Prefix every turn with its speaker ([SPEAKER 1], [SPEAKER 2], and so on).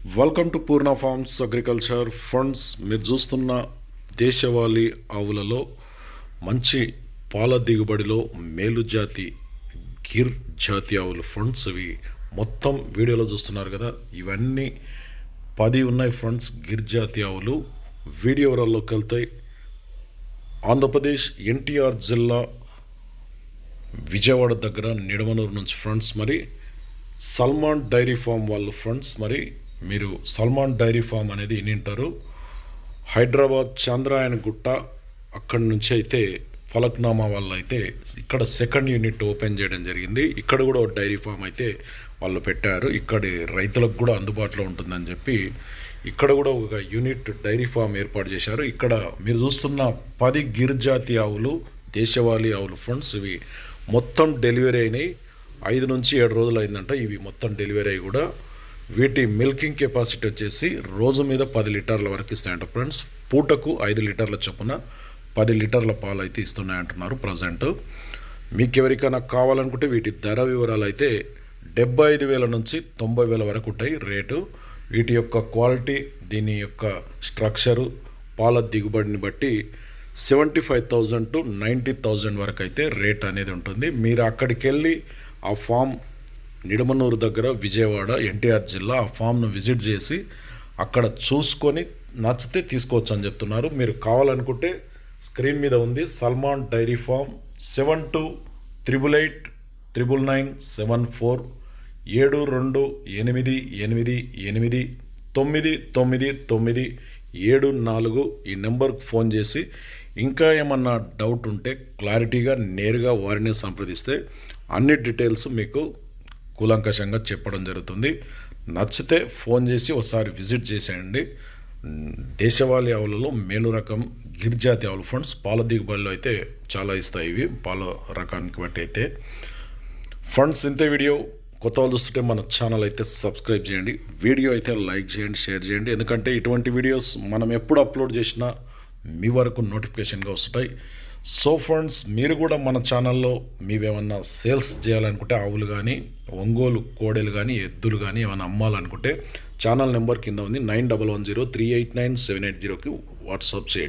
[SPEAKER 1] Welcome to Purna farms agriculture funds మీరు చూస్తున్న దేశవాళీ ఆవులలో మంచి పాల దిగుబడిలో మేలు జాతి గిర్ జాతి ఆవులు. ఫండ్స్ ఇవి మొత్తం వీడియోలో చూస్తున్నారు కదా. ఇవన్నీ పది ఉన్నాయి ఫండ్స్ గిర్ జాతి ఆవులు. వీడియో వివరాల్లోకి వెళ్తాయి. ఆంధ్రప్రదేశ్ ఎన్టీఆర్ జిల్లా విజయవాడ దగ్గర నిడమనూరు నుంచి ఫ్రెండ్స్ మరి సల్మాన్ డైరీ ఫామ్ వాళ్ళు ఫ్రెండ్స్ మరి మీరు సల్మాన్ డైరీ ఫామ్ అనేది వినింటారు. హైదరాబాద్ చంద్రాయన గుట్ట అక్కడి నుంచి అయితే ఫలక్నామా వాళ్ళు అయితే ఇక్కడ సెకండ్ యూనిట్ ఓపెన్ చేయడం జరిగింది. ఇక్కడ కూడా ఒక డైరీ ఫామ్ అయితే వాళ్ళు పెట్టారు. ఇక్కడి రైతులకు కూడా అందుబాటులో ఉంటుందని చెప్పి ఇక్కడ కూడా ఒక యూనిట్ డైరీ ఫామ్ ఏర్పాటు చేశారు. ఇక్కడ మీరు చూస్తున్న పది గిరిజాతి ఆవులు దేశవాళీ ఆవులు ఫ్రెండ్స్ ఇవి మొత్తం డెలివరీ అయినాయి. ఐదు నుంచి ఏడు రోజులు అయిందంట. ఇవి మొత్తం డెలివరీ అయ్యి కూడా వీటి మిల్కింగ్ కెపాసిటీ వచ్చేసి రోజు మీద పది లీటర్ల వరకు ఇస్తాయంట ఫ్రెండ్స్. పూటకు ఐదు లీటర్ల చొప్పున పది లీటర్ల పాలు అయితే ఇస్తున్నాయంటున్నారు ప్రజెంట్. మీకు ఎవరికైనా కావాలనుకుంటే వీటి ధర వివరాలు అయితే డెబ్బై ఐదు వేల నుంచి తొంభై వేల వరకు ఉంటాయి రేటు. వీటి యొక్క క్వాలిటీ దీని యొక్క స్ట్రక్చరు పాల దిగుబడిని బట్టి seventy five thousand to ninety thousand వరకు అయితే రేట్ అనేది ఉంటుంది. మీరు అక్కడికి వెళ్ళి ఆ ఫామ్ నిడమనూరు దగ్గర విజయవాడ ఎన్టీఆర్ జిల్లా ఆ ఫామ్ను విజిట్ చేసి అక్కడ చూసుకొని నచ్చితే తీసుకోవచ్చు అని చెప్తున్నారు. మీరు కావాలనుకుంటే స్క్రీన్ మీద ఉంది Salman dairy farm seven two triple eight triple nine seven four ఏడు రెండు ఎనిమిది ఎనిమిది ఎనిమిది తొమ్మిది తొమ్మిది తొమ్మిది ఏడు నాలుగు ఈ నెంబర్కి ఫోన్ చేసి ఇంకా ఏమన్నా డౌట్ ఉంటే క్లారిటీగా నేరుగా వారిని సంప్రదిస్తే అన్ని డీటెయిల్స్ మీకు కూలంకషంగా చెప్పడం జరుగుతుంది. నచ్చితే ఫోన్ చేసి ఒకసారి విజిట్ చేసేయండి. దేశవాళీ ఆవులలో మేలు రకం గిరిజాతి ఆవులు ఫండ్స్ పాల దిగుబడిలో అయితే చాలా ఇస్తాయి ఇవి పాల రకానికి బట్టి అయితే. ఫండ్స్ ఇంతే వీడియో. కొత్త వాళ్ళు చూస్తుంటే మన ఛానల్ అయితే సబ్స్క్రైబ్ చేయండి. వీడియో అయితే లైక్ చేయండి షేర్ చేయండి. ఎందుకంటే ఇటువంటి వీడియోస్ మనం ఎప్పుడు అప్లోడ్ చేసినా మీ వరకు నోటిఫికేషన్గా వస్తాయి. సో ఫ్రెండ్స్ మీరు కూడా మన ఛానల్లో మీవేమన్నా సేల్స్ చేయాలనుకుంటే ఆవులు కానీ ఒంగోలు కోడెలు కానీ ఎద్దులు కానీ ఏమైనా అమ్మాలనుకుంటే ఛానల్ నెంబర్ కింద ఉంది nine double one zero three eight nine seven eight జీరోకి వాట్సాప్ చేయండి.